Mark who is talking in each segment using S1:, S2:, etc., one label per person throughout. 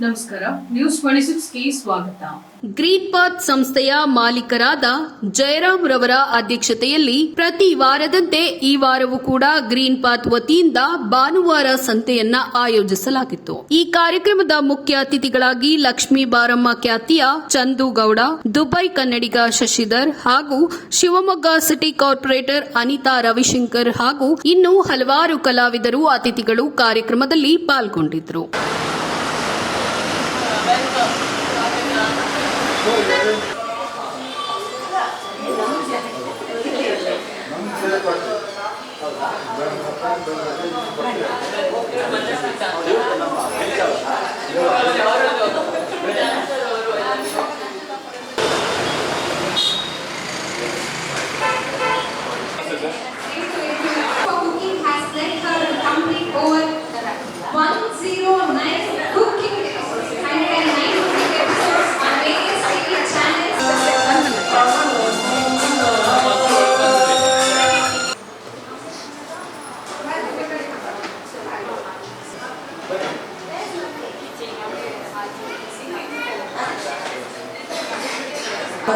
S1: ನಮಸ್ಕಾರ. News twenty ಸ್ವಾಗತ.
S2: Green Path ಸಂಸ್ಥೆಯ ಮಾಲೀಕರಾದ ಜಯರಾಮ್ ರವರ ಅಧ್ಯಕ್ಷತೆಯಲ್ಲಿ ಪ್ರತಿ ವಾರದಂತೆ ಈ ವಾರವೂ ಕೂಡ ಗ್ರೀನ್ ಪಾತ್ ವತಿಯಿಂದ ಭಾನುವಾರ ಸಂತೆಯನ್ನ ಆಯೋಜಿಸಲಾಗಿತ್ತು. ಈ ಕಾರ್ಯಕ್ರಮದ ಮುಖ್ಯ ಅತಿಥಿಗಳಾಗಿ ಲಕ್ಷ್ಮೀ ಬಾರಮ್ಮ ಖ್ಯಾತಿಯ ಚಂದು ಗೌಡ ದುಬೈ ಕನ್ನಡಿಗ ಶಶಿಧರ್ ಹಾಗೂ ಶಿವಮೊಗ್ಗ ಸಿಟಿ ಕಾರ್ಪೊರೇಟರ್ ಅನಿತಾ ರವಿಶಂಕರ್ ಹಾಗೂ ಇನ್ನೂ ಹಲವಾರು ಕಲಾವಿದರು ಅತಿಥಿಗಳು ಕಾರ್ಯಕ್ರಮದಲ್ಲಿ ಪಾಲ್ಗೊಂಡಿದ್ದರು.
S3: ごめんなさい。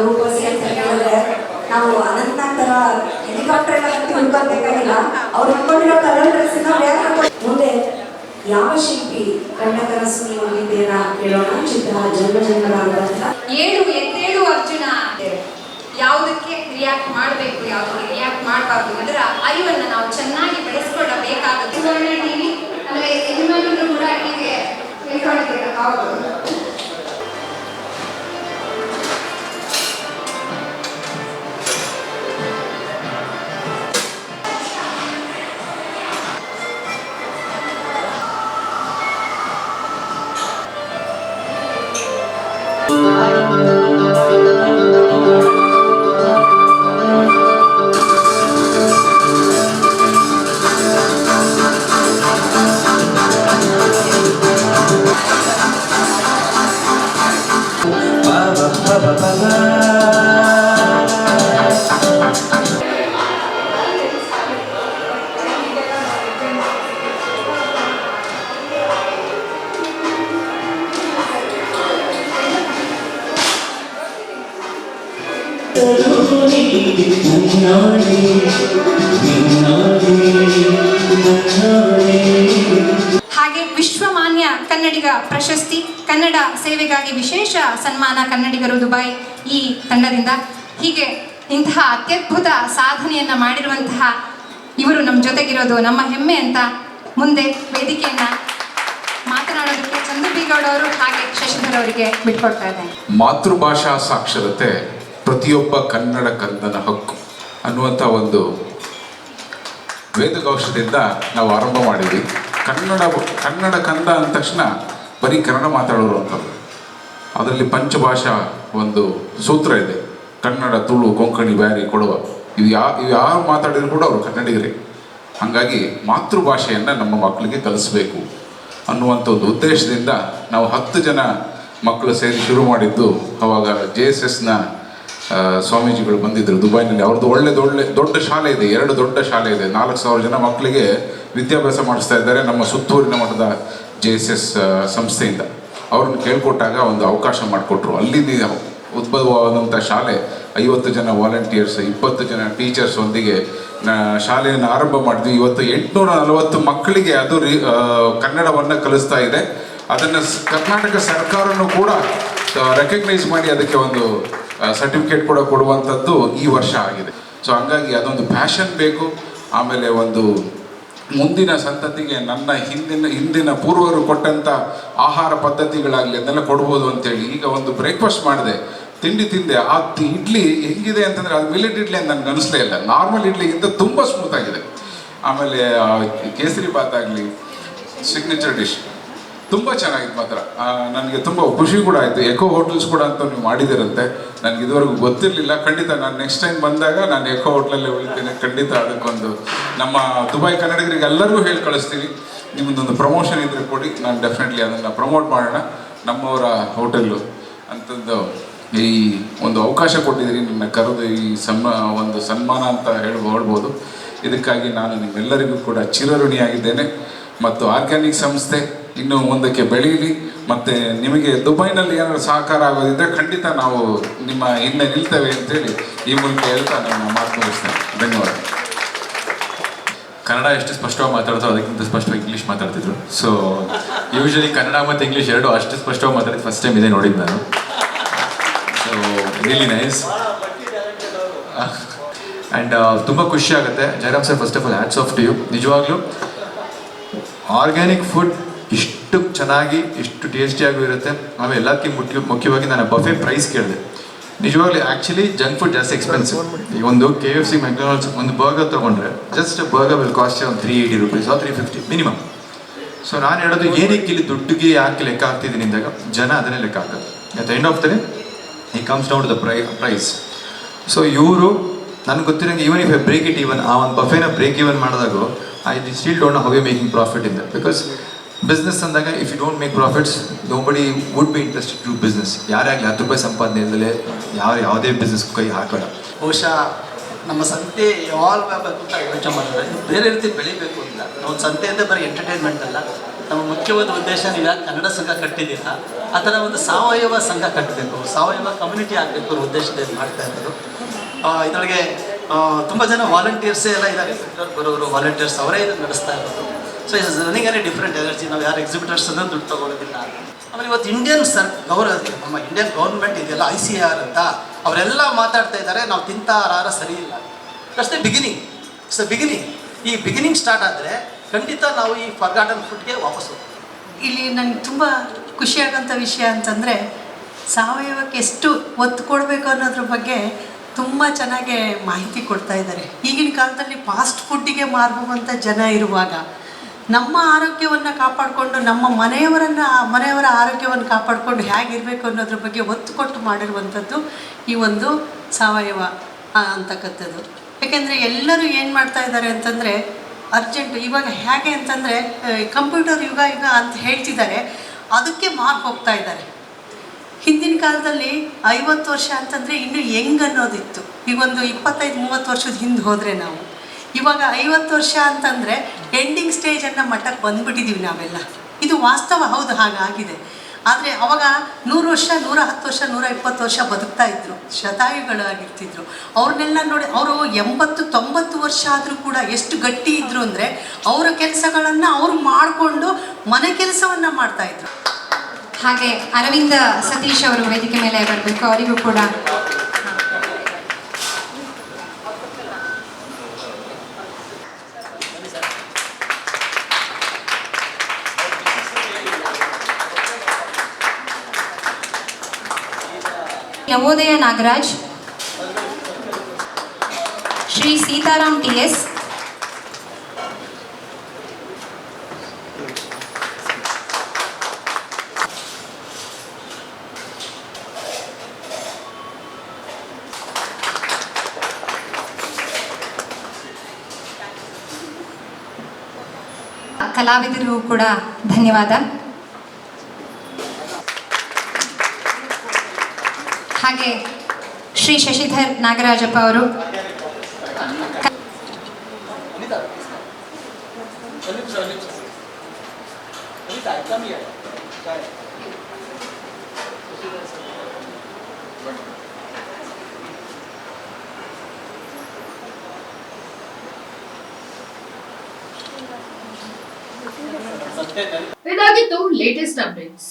S4: ರೂಪಸಿ ಅಂತ ಹೇಳಿದ್ರೆ ನಾವು ಅನಂತನಾಗ್ ತರ ಹೆಲಿಕಾಪ್ಟರ್ ಎಲ್ಲ ಹತ್ತಿ ಹುಡ್ಕೋಬೇಕಾಗಿಲ್ಲ ಅವ್ರು ಹಾಕೊಂಡಿರೋ ಕಲರ್ ಡ್ರೆಸ್ ನಾವು ಮುಂದೆ ಯಾವ ಶಿಲ್ಪಿ ಕಣ್ಣ ಕನಸು ನೀವು ಕೇಳೋಣ ಚಿತ್ರ ಜನ್ಮ ಜನ್ಮರಾದಂತ
S3: ಏಳು, ಎದ್ದೇಳು ಅರ್ಜುನ. ಯಾವುದಕ್ಕೆ ರಿಯಾಕ್ಟ್ ಮಾಡಬೇಕು, ಯಾವುದಕ್ಕೆ ರಿಯಾಕ್ಟ್ ಮಾಡಬಾರ್ದು ಅದರ ಅರಿವನ್ನು ನಾವು ಚೆನ್ನಾಗಿ ಬೆಳೆಸ್ಕೊಳ್ಳಬೇಕಾಗುತ್ತೆ ಸುವರ್ಣ ಟಿವಿ ಆಮೇಲೆ ಯಜಮಾನರು ಕೂಡ ಹೀಗೆ ತಿಳ್ಕೊಂಡಿದ್ದೀರ ಹೌದು. ba ba ba ba ba ಹಾಗೆ ವಿಶ್ವಮಾನ್ಯ ಕನ್ನಡಿಗ ಪ್ರಶಸ್ತಿ, ಕನ್ನಡ ಸೇವೆಗಾಗಿ ವಿಶೇಷ ಸನ್ಮಾನ ಕನ್ನಡಿಗರು ದುಬೈ ಈ ತಂಡದಿಂದ. ಹೀಗೆ ಇಂತಹ ಅತ್ಯದ್ಭುತ ಸಾಧನೆಯನ್ನ ಮಾಡಿರುವಂತಹ ಇವರು ನಮ್ಮ ಜೊತೆಗಿರೋದು, ನಮ್ಮ ಹೆಮ್ಮೆ ಅಂತ ಮುಂದೆ ವೇದಿಕೆಯನ್ನ ಮಾತನಾಡೋದಕ್ಕೆ ಚಂದು ಬೀಗೌಡ ಅವರು ಹಾಗೆ ಶಶಿಧರ್ ಅವರಿಗೆ ಬಿಟ್ಕೊಡ್ತಾ ಇದ್ದಾರೆ.
S5: ಮಾತೃಭಾಷಾ ಸಾಕ್ಷರತೆ ಪ್ರತಿಯೊಬ್ಬ ಕನ್ನಡ ಕಂದನ ಹಕ್ಕು ಅನ್ನುವಂಥ ಒಂದು ವೇದಘೋಷದಿಂದ ನಾವು ಆರಂಭ ಮಾಡಿದ್ವಿ. ಕನ್ನಡ ಕನ್ನಡ ಕಂದ ಅಂದ ತಕ್ಷಣ ಬರೀ ಕನ್ನಡ ಮಾತಾಡೋರು ಅಂತ ಅದರಲ್ಲಿ ಪಂಚಭಾಷಾ ಒಂದು ಸೂತ್ರ ಇದೆ. ಕನ್ನಡ, ತುಳು, ಕೊಂಕಣಿ, ಬ್ಯಾರಿ, ಕೊಡುವ. ಇವು ಯಾ, ಇವು ಯಾರು ಮಾತಾಡಿದ್ರು ಕೂಡ ಅವರು ಕನ್ನಡಿಗರೇ. ಹಾಗಾಗಿ ಮಾತೃಭಾಷೆಯನ್ನು ನಮ್ಮ ಮಕ್ಕಳಿಗೆ ಕಲಿಸ್ಬೇಕು ಅನ್ನುವಂಥ ಒಂದು ಉದ್ದೇಶದಿಂದ ನಾವು ಹತ್ತು ಜನ ಮಕ್ಕಳು ಸೇರಿ ಶುರು ಮಾಡಿದ್ದು ಅವಾಗ ಜೆ ಎಸ್ ಎಸ್ನ ಸ್ವಾಮೀಜಿಗಳು ಬಂದಿದ್ದರು ದುಬೈನಲ್ಲಿ. ಅವ್ರದ್ದು ಒಳ್ಳೆ ಒಳ್ಳೆ ದೊಡ್ಡ ಶಾಲೆ ಇದೆ, ಎರಡು ದೊಡ್ಡ ಶಾಲೆ ಇದೆ. ನಾಲ್ಕು ಸಾವಿರ ಜನ ಮಕ್ಕಳಿಗೆ ವಿದ್ಯಾಭ್ಯಾಸ ಮಾಡಿಸ್ತಾ ಇದ್ದಾರೆ ನಮ್ಮ ಸುತ್ತೂರಿನ ಮಠದ ಜೆ ಎಸ್ ಎಸ್ ಸಂಸ್ಥೆಯಿಂದ. ಅವ್ರನ್ನ ಕೇಳ್ಕೊಟ್ಟಾಗ ಒಂದು ಅವಕಾಶ ಮಾಡಿಕೊಟ್ರು. ಅಲ್ಲಿ ಉದ್ಭವವಾದಂಥ ಶಾಲೆ, ಐವತ್ತು ಜನ ವಾಲಂಟಿಯರ್ಸ್, ಇಪ್ಪತ್ತು ಜನ ಟೀಚರ್ಸ್ ಒಂದಿಗೆ ಶಾಲೆಯನ್ನು ಆರಂಭ ಮಾಡಿದ್ವಿ. ಇವತ್ತು ಎಂಟುನೂರ ನಲವತ್ತು ಮಕ್ಕಳಿಗೆ ಅದು ರೀ ಕನ್ನಡವನ್ನು ಕಲಿಸ್ತಾ ಇದೆ. ಅದನ್ನು ಕರ್ನಾಟಕ ಸರ್ಕಾರನೂ ಕೂಡ ರೆಕಗ್ನೈಸ್ ಮಾಡಿ ಅದಕ್ಕೆ ಒಂದು ಸರ್ಟಿಫಿಕೇಟ್ ಕೂಡ ಕೊಡುವಂಥದ್ದು ಈ ವರ್ಷ ಆಗಿದೆ. ಸೊ ಹಂಗಾಗಿ ಅದೊಂದು ಪ್ಯಾಷನ್ ಬೇಕು. ಆಮೇಲೆ ಒಂದು ಮುಂದಿನ ಸಂತತಿಗೆ ನನ್ನ ಹಿಂದಿನ ಹಿಂದಿನ ಪೂರ್ವರು ಕೊಟ್ಟಂಥ ಆಹಾರ ಪದ್ಧತಿಗಳಾಗಲಿ ಅದನ್ನೆಲ್ಲ ಕೊಡ್ಬೋದು ಅಂತೇಳಿ ಈಗ ಒಂದು ಬ್ರೇಕ್ಫಾಸ್ಟ್ ಮಾಡಿದೆ. ತಿಂಡಿ ತಿಂದೆ. ಆ ಇಡ್ಲಿ ಹೆಂಗಿದೆ ಅಂತಂದರೆ ಅದು ಮಿಲೆಟ್ ಇಡ್ಲಿ ಅಂತ ನನಗೆ ಅನಿಸ್ಲೇ ಇಲ್ಲ. ನಾರ್ಮಲ್ ಇಡ್ಲಿಗಿಂತ ತುಂಬ ಸ್ಮೂತ್ ಆಗಿದೆ. ಆಮೇಲೆ ಕೇಸರಿ ಬಾತ್ ಆಗಲಿ ಸಿಗ್ನೇಚರ್ ಡಿಶ್ ತುಂಬ ಚೆನ್ನಾಗಿತ್ತು ಮಾತ್ರ. ನನಗೆ ತುಂಬ ಖುಷಿ ಕೂಡ ಆಯಿತು. ಎಕೋ ಹೋಟೆಲ್ಸ್ ಕೂಡ ಅಂತ ನೀವು ಮಾಡಿದಿರಂತೆ. ನನಗೆ ಇದುವರೆಗೂ ಗೊತ್ತಿರಲಿಲ್ಲ. ಖಂಡಿತ ನಾನು ನೆಕ್ಸ್ಟ್ ಟೈಮ್ ಬಂದಾಗ ನಾನು ಎಕೋ ಹೋಟ್ಲಲ್ಲೇ ಉಳಿತೇನೆ. ಖಂಡಿತ ಅದಕ್ಕೊಂದು ನಮ್ಮ ದುಬೈ ಕನ್ನಡಿಗರಿಗೆ ಎಲ್ಲರಿಗೂ ಹೇಳಿ ಕಳಿಸ್ತೀವಿ ನಿಮ್ಮದೊಂದು ಪ್ರಮೋಷನ್ ಇದ್ರೆ ಕೊಡಿ. ನಾನು ಡೆಫಿನೆಟ್ಲಿ ಅದನ್ನು ಪ್ರಮೋಟ್ ಮಾಡೋಣ. ನಮ್ಮವರ ಹೋಟೆಲ್ಲು ಅಂತಂದು ಈ ಒಂದು ಅವಕಾಶ ಕೊಟ್ಟಿದ್ದೀರಿ. ನಿಮ್ಮನ್ನ ಕರೆದು ಈ ಸನ್ಮ, ಒಂದು ಸನ್ಮಾನ ಅಂತ ಹೇಳಿ ಇದಕ್ಕಾಗಿ ನಾನು ನಿಮ್ಮೆಲ್ಲರಿಗೂ ಕೂಡ ಚಿರಋಣಿಯಾಗಿದ್ದೇನೆ. ಮತ್ತು ಆರ್ಗ್ಯಾನಿಕ್ ಸಂಸ್ಥೆ ಇನ್ನು ಮುಂದಕ್ಕೆ ಬೆಳೀಲಿ. ಮತ್ತೆ ನಿಮಗೆ ದುಬೈನಲ್ಲಿ ಏನಾದರೂ ಸಹಕಾರ ಆಗೋದಿದ್ರೆ ಖಂಡಿತ ನಾವು ನಿಮ್ಮ ಹಿಂದೆ ನಿಲ್ತೇವೆ ಅಂತೇಳಿ ಈ ಮೂಲಕ ಹೇಳ್ತಾ ನಾನು ಮಾತನಾಡಿಸ್ತೇನೆ ಧನ್ಯವಾದ.
S6: ಕನ್ನಡ ಎಷ್ಟು ಸ್ಪಷ್ಟವಾಗಿ ಮಾತಾಡ್ತೋ ಅದಕ್ಕಿಂತ ಸ್ಪಷ್ಟವಾಗಿ ಇಂಗ್ಲೀಷ್ ಮಾತಾಡ್ತಿದ್ರು. ಸೊ ಯೂಶಲಿ ಕನ್ನಡ ಮತ್ತು ಇಂಗ್ಲೀಷ್ ಎರಡು ಅಷ್ಟು ಸ್ಪಷ್ಟವಾಗಿ ಮಾತಾಡಿದ್ದು ಫಸ್ಟ್ ಟೈಮ್ ಇದೆ ನೋಡಿದ್ದು ನಾನು. ಸೊ ರಿಯಲಿ ನೈಸ್ ಆ್ಯಂಡ್ ತುಂಬ ಖುಷಿ ಆಗುತ್ತೆ. Jayaram sir first of all hats off to you ನಿಜವಾಗ್ಲೂ ಆರ್ಗ್ಯಾನಿಕ್ ಫುಡ್ ಇಷ್ಟು ಚೆನ್ನಾಗಿ, ಇಷ್ಟು ಟೇಸ್ಟಿಯಾಗೂ ಇರುತ್ತೆ. ಆಮೇಲೆ ಎಲ್ಲದಕ್ಕಿಂತ ಮುಖ್ಯ, ಮುಖ್ಯವಾಗಿ ನಾನು ಬಫೆ ಪ್ರೈಸ್ ಕೇಳಿದೆ. ನಿಜವಾಗ್ಲೂ ಆ್ಯಕ್ಚುಲಿ ಜಂಕ್ ಫುಡ್ ಜಾಸ್ತಿ ಎಕ್ಸ್ಪೆನ್ಸಿವ್ ಈ ಒಂದು ಕೆ ಎಫ್ ಸಿ ಮೆಕ್ಡೊನಾಲ್ಡ್ಸ್ ಒಂದು ಬರ್ಗರ್ ತೊಗೊಂಡ್ರೆ ಜಸ್ಟ್ ಬರ್ಗರ್ ವಿಲ್ ಕಾಸ್ಟ್ ಒಂದು ತ್ರೀ ಏಯ್ಟಿ ರುಪೀಸ್ ಆ ತ್ರೀ ಫಿಫ್ಟಿ ಮಿನಿಮಮ್ ಸೊ ನಾನು ಹೇಳೋದು ಏನಕ್ಕೆ ಇಲ್ಲಿ ದುಡ್ಡಿಗೆ ಯಾಕೆ ಲೆಕ್ಕ ಹಾಕ್ತಿದ್ದೀನಿ ಅಂದಾಗ ಜನ ಅದನ್ನೇ ಲೆಕ್ಕ ಹಾಕೋದು ಅಟ್ ಎಂಡ್ ಆಫ್ ದ ಈ ಕಮ್ಸ್ ಡೌನ್ ದ ಪ್ರೈ ಪ್ರೈಸ್ ಸೊ ಇವರು, ನನಗೆ ಗೊತ್ತಿರೋಂಗೆ even if I break it even ಆ ಒಂದು ಬಫೆನ ಬ್ರೇಕ್ ಈವನ್ ಮಾಡಿದಾಗ I still don't how you making profit in because business ಅಂದಾಗ if you don't make profits nobody would be interested to business ಯಾರೇ ಆಗಲಿ ಹತ್ತು ರೂಪಾಯಿ ಸಂಪಾದನೆ ಇಲ್ಲದೆ ಯಾರು ಯಾವುದೇ ಬಿಸ್ನೆಸ್ ಕೈ ಹಾಕೋಣ
S7: ಬಹುಶಃ ನಮ್ಮ ಸಂತೆ ಯಾವ ವ್ಯಾಪಾರ ಯೋಚನೆ ಮಾಡಿದ್ರೆ ಇದು ಬೇರೆ ರೀತಿ ಬೆಳಿಬೇಕು ಅಂತ. ನಾವು ಸಂತೆ ಅಂದರೆ ಬರೀ ಎಂಟರ್ಟೈನ್ಮೆಂಟ್ ಅಲ್ಲ, ನಮ್ಮ ಮುಖ್ಯವಾದ ಉದ್ದೇಶ ನೀವು ಯಾಕೆ ಕನ್ನಡ ಸಂಘ ಕಟ್ಟಿದ್ದೀರ? ಆ ಥರ ಒಂದು ಸಾವಯವ ಸಂಘ ಕಟ್ಟಬೇಕು, ಸಾವಯವ ಕಮ್ಯುನಿಟಿ ಆಗಬೇಕು ಅನ್ನೋ ಉದ್ದೇಶದಲ್ಲಿ ಮಾಡ್ತಾ ಇರೋದು. ಇದರೊಳಗೆ ತುಂಬ ಜನ ವಾಲಂಟಿಯರ್ಸೇ ಎಲ್ಲ ಇದ್ದಾರೆ ಬರೋರು ವಾಲಂಟಿಯರ್ಸ್ ಅವರೇ ಇದನ್ನು ನಡೆಸ್ತಾ ಇರೋದು. So is running different energy ನಾವು ಯಾರು ಎಕ್ಸಿಬಿಟರ್ಸ್ ಅದನ್ನು ದುಡ್ಡು ತಗೊಳ್ಳೋದಿಲ್ಲ ಆಮೇಲೆ ಇವತ್ತು ಇಂಡಿಯನ್ ಸರ್ ಗೌರವ, ನಮ್ಮ ಇಂಡಿಯನ್ ಗೌರ್ಮೆಂಟ್ ಇದೆಯಲ್ಲ ಐ ಸಿ ಆರ್ ಅಂತ, ಅವರೆಲ್ಲ ಮಾತಾಡ್ತಾ ಇದ್ದಾರೆ, ನಾವು ತಿಂತ ಸರಿಯಿಲ್ಲ ಸರಿ ಇಲ್ಲ. ಅಷ್ಟೇ ಬಿಗಿನಿಂಗ್ ಇಟ್ಸ್ ಬಿಗಿನಿಂಗ್ ಈ ಬಿಗಿನಿಂಗ್ ಸ್ಟಾರ್ಟ್ ಆದರೆ ಖಂಡಿತ ನಾವು ಈ ಫರ್ಗಾಟನ್ ಫುಡ್ಗೆ ವಾಪಸ್ ಹೋಗ್ತೀವಿ.
S8: ಇಲ್ಲಿ ನನಗೆ ತುಂಬ ಖುಷಿಯಾಗೋಂಥ ವಿಷಯ ಅಂತಂದರೆ, ಸಾವಯವಕ್ಕೆ ಎಷ್ಟು ಒತ್ತು ಕೊಡಬೇಕು ಅನ್ನೋದ್ರ ಬಗ್ಗೆ ತುಂಬ ಚೆನ್ನಾಗಿ ಮಾಹಿತಿ ಕೊಡ್ತಾ ಇದ್ದಾರೆ. ಈಗಿನ ಕಾಲದಲ್ಲಿ ಫಾಸ್ಟ್ ಫುಡ್ಡಿಗೆ ಮಾರುವಂಥ ಜನ ಇರುವಾಗ ನಮ್ಮ ಆರೋಗ್ಯವನ್ನು ಕಾಪಾಡಿಕೊಂಡು, ನಮ್ಮ ಮನೆಯವರನ್ನು, ಮನೆಯವರ ಆರೋಗ್ಯವನ್ನು ಕಾಪಾಡಿಕೊಂಡು ಹೇಗಿರಬೇಕು ಅನ್ನೋದ್ರ ಬಗ್ಗೆ ಒತ್ತು ಕೊಟ್ಟು ಮಾಡಿರುವಂಥದ್ದು ಈ ಒಂದು ಸಾವಯವ ಅಂತಕ್ಕಂಥದ್ದು. ಯಾಕೆಂದರೆ ಎಲ್ಲರೂ ಏನು ಮಾಡ್ತಾ ಇದ್ದಾರೆ ಅಂತಂದರೆ, ಅರ್ಜೆಂಟ್ ಇವಾಗ ಹೇಗೆ ಅಂತಂದರೆ ಕಂಪ್ಯೂಟರ್ ಯುಗ ಯುಗ ಅಂತ ಹೇಳ್ತಿದ್ದಾರೆ, ಅದಕ್ಕೆ ಮಾರ್ಕ್ ಹೋಗ್ತಾ ಇದ್ದಾರೆ. ಹಿಂದಿನ ಕಾಲದಲ್ಲಿ ಐವತ್ತು ವರ್ಷ ಅಂತಂದರೆ ಇನ್ನೂ ಹೆಂಗ್ ಅನ್ನೋದಿತ್ತು. ಈಗ ಒಂದು ಇಪ್ಪತ್ತೈದು, ಮೂವತ್ತು ವರ್ಷದ ಹಿಂದೆ ಹೋದರೆ ನಾವು. ಇವಾಗ ಐವತ್ತು ವರ್ಷ ಅಂತಂದರೆ ಎಂಡಿಂಗ್ ಸ್ಟೇಜನ್ನು ಮಟ್ಟಕ್ಕೆ ಬಂದುಬಿಟ್ಟಿದ್ದೀವಿ ನಾವೆಲ್ಲ. ಇದು ವಾಸ್ತವ ಹೌದು, ಹಾಗಾಗಿದೆ. ಆದರೆ ಅವಾಗ ನೂರು ವರ್ಷ, ನೂರ ಹತ್ತು ವರ್ಷ, ನೂರ ಇಪ್ಪತ್ತು ವರ್ಷ ಬದುಕ್ತಾ ಇದ್ರು. ಶತಾಯುಗಳಾಗಿರ್ತಿದ್ರು ಅವ್ರನ್ನೆಲ್ಲ ನೋಡಿ ಅವರು ಎಂಬತ್ತು, ತೊಂಬತ್ತು ವರ್ಷ ಆದರೂ ಕೂಡ ಎಷ್ಟು ಗಟ್ಟಿ ಇದ್ರು ಅಂದರೆ ಅವರ ಕೆಲಸಗಳನ್ನು ಅವರು ಮಾಡಿಕೊಂಡು ಮನೆ ಕೆಲಸವನ್ನು ಮಾಡ್ತಾಯಿದ್ರು
S3: ಹಾಗೆ ಅರವಿಂದ ಸತೀಶ್ ಅವರು ವೇದಿಕೆ ಮೇಲೆ ಬರಬೇಕು. ಅವರಿಗೂ ಕೂಡ ನವೋದಯ ನಾಗರಾಜ್ ಶ್ರೀ ಸೀತಾರಾಮ್ ಟಿ ಎಸ್ ಕಲಾವಿದರಿಗೂ ಕೂಡ ಧನ್ಯವಾದ ಹಾಗೆ ಶ್ರೀ ಶಶಿಧರ್ ನಾಗರಾಜಪ್ಪ ಅವರು
S1: ಇದಾಗಿತ್ತು ಲೇಟೆಸ್ಟ್ ಅಪ್ಡೇಟ್ಸ್